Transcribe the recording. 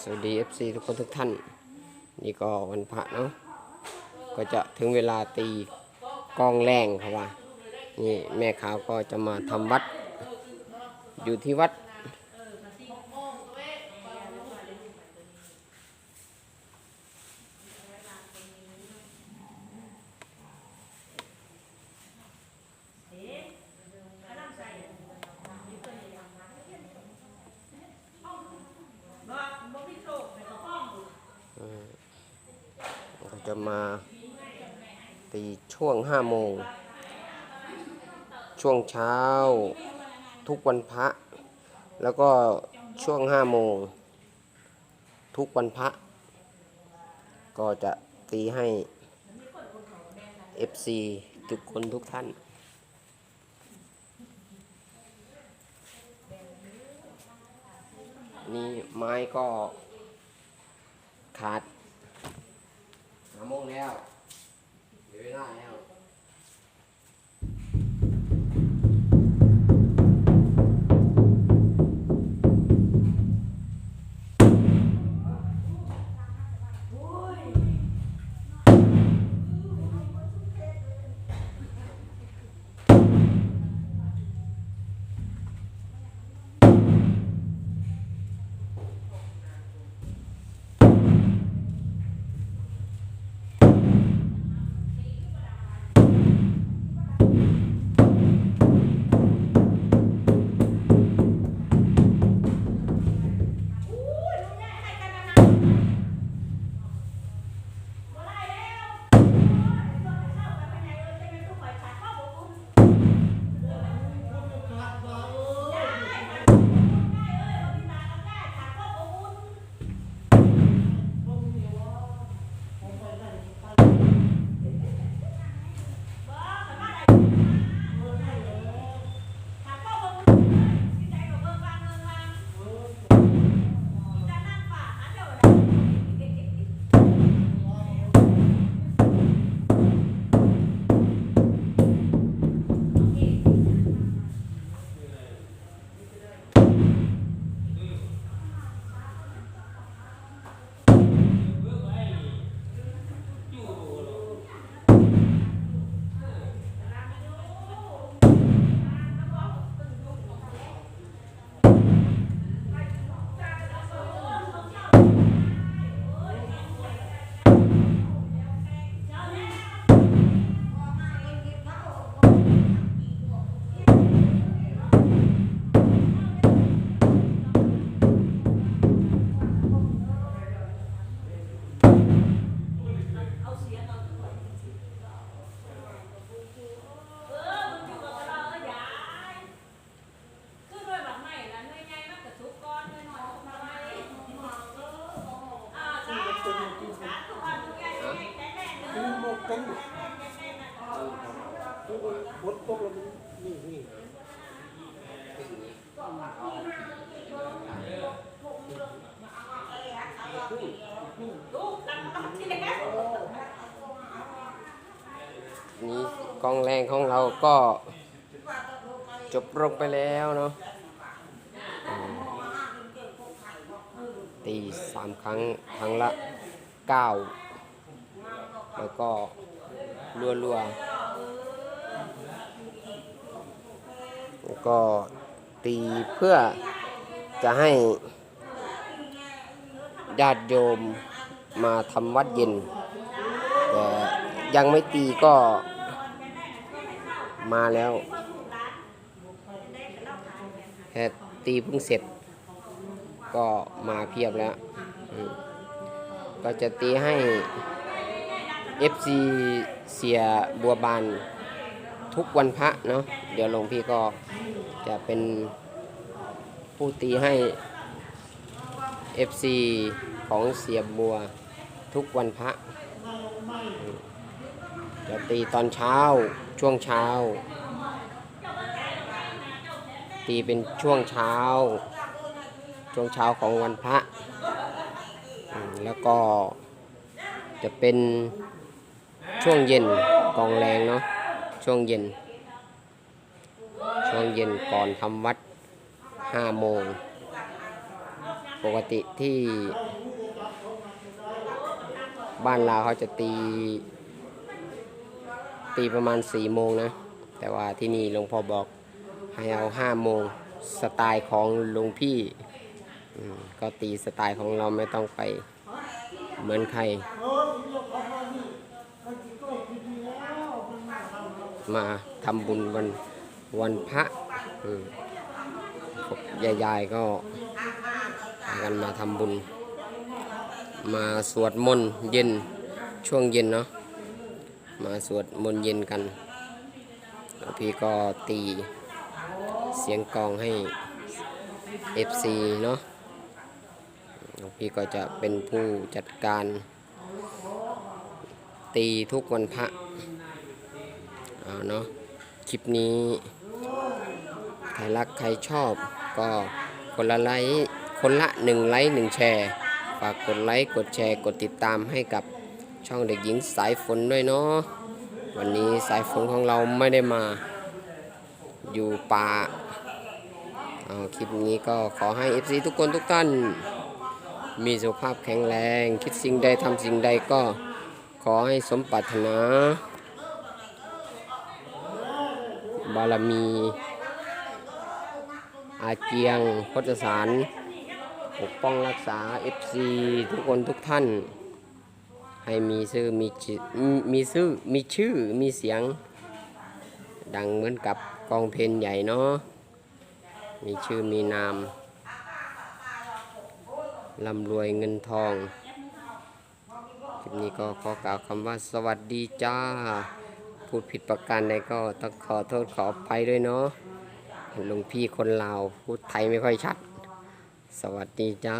สวัสดี FC ทุกคนทุกท่าน นี่ก็วันพระเนาะก็จะถึงเวลาตีกองแรงครับว่านี่แม่ขาวก็จะมาทำวัด อยู่ที่วัด จะมาตีช่วงห้าโมง ช่วงเช้าทุกวันพระ แล้วก็ช่วงห้าโมง ทุกวันพระ ก็จะตีให้ FC ทุกคนทุกท่าน นี่ไม้ก็ขาด โมงแล้วเดี๋ยวเวลาแล้ว หมดกันหมดตกแล้วนี่นี่นี่กองแรงของเราก็จบลงไปแล้วเนาะตีสามครั้ง ครั้งละเก้าแล้วก็ รัวๆแล้วก็ตีเพื่อจะให้ญาติโยมมาทำวัดเย็น แต่ยังไม่ตีก็มาแล้วแค่ตีเพิ่งเสร็จ ก็มาเพียบแล้ว ก็จะตีให้ FC เสียบัวบานทุกวันพระเนาะเดี๋ยวหลวงพี่ก็จะเป็นผู้ตีให้ FC ของเสียบัวทุกวันพระ จะตีตอนเช้าช่วงเช้า ตีเป็นช่วงเช้า ช่วงเช้าของวันพระ แล้วก็จะเป็น ช่วงเย็นกองแรงเนาะช่วงเย็น ช่วงเย็นก่อนทำวัดห้าโมง ปกติที่ บ้านเราเขาจะตี ตีประมาณสี่โมงนะ แต่ว่าที่นี่หลวงพ่อบอกให้เอาห้าโมงสไตล์ของหลวงพี่ก็ตีสไตล์ของเราไม่ต้องไปเหมือนใคร มาทำบุญวันวันพระอืมพวกยายก็พากันมาทำบุญ มาสวดมนต์เย็นช่วงเย็นเนาะมาสวดมนต์เย็นกันพี่ก็ตีเสียงกองให้ FC เนาะพี่ก็จะเป็นผู้จัดการ ตีทุกวันพระเอาเนาะคลิปนี้ใครรักใครชอบก็คนละไลค์คนละหนึ่งไลค์หนึ่งแชร์ฝากกดไลค์กดแชร์กดติดตามให้กับช่องเด็กหญิงสายฝนด้วยเนาะวันนี้สายฝนของเราไม่ได้มาอยู่ป่าเอาคลิปนี้ก็ขอให้ FC ทุกคนทุกท่านมีสุขภาพแข็งแรง คิดสิ่งใดทำสิ่งใดก็ ขอให้สมปรารถนา บารมี อาเจียงพจสารปกป้องรักษา FC ทุกคนทุกท่าน ให้มีชื่อมีจิมีมีชื่อมีชื่อมีเสียง ดังเหมือนกับกองเพลงใหญ่เนาะมีชื่อมีนามร่ำรวยเงินทอง คลิปนี้ก็ขอกล่าวคำว่าสวัสดีจ้า พูดผิดประการใดก็ต้องขอโทษขออภัยด้วยเนาะหลวงพี่คนลาวพูดไทยไม่ค่อยชัด สวัสดีจ้า